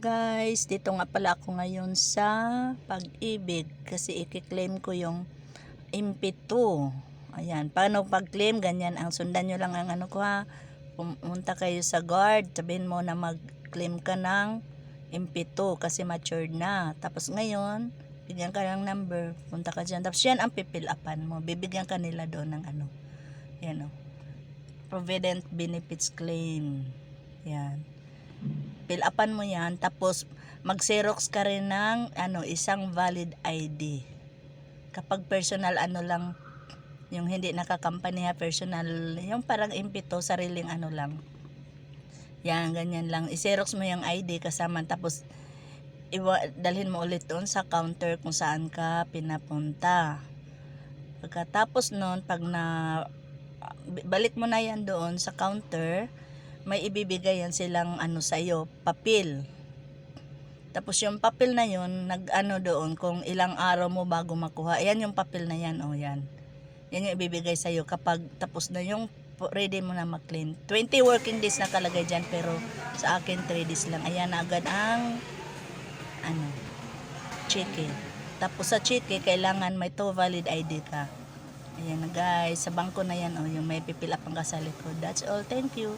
guys, dito nga pala ako ngayon sa pag-ibig kasi i-claim ko yung MP2. Ayan, paano pag-claim? Ganyan, ang sundan nyo lang ang ano ko ha. Pumunta kayo sa guard, sabihin mo na mag-claim ka ng MP2 kasi matured na. Tapos ngayon, bigyan ka ng number, punta ka dyan. Tapos yan ang pipil upan mo. Bibigyan ka nila doon ng ano. Yan o. Provident Benefits Claim. Yan fill upan mo yan tapos mag-xerox ka rin ng ano isang valid ID kapag personal ano lang yung hindi nakakampanya personal yung parang impito sariling ano lang. Yan ganyan lang. I-xerox mo yung ID kasama tapos iwa, dalhin mo ulit doon sa counter kung saan ka pinapunta. Pagkatapos nun pag na balik mo na yan doon sa counter may ibibigay yan silang ano sa iyo, papel. Tapos yung papel na yun, nag-ano doon kung ilang araw mo bago makuha. Yan yung papel na yan, oh yan. Yan yung ibibigay sa iyo kapag tapos na yung ready mo na mag-clean. 20 working days nakalagay dyan pero sa akin 3 days lang. Ayan na agad ang ano, cheque. Tapos sa cheque, kailangan may to valid ID ka. Ayan na guys, sa bangko na yan, oh, yung may pipil up ang kasalit ko. That's all. Thank you.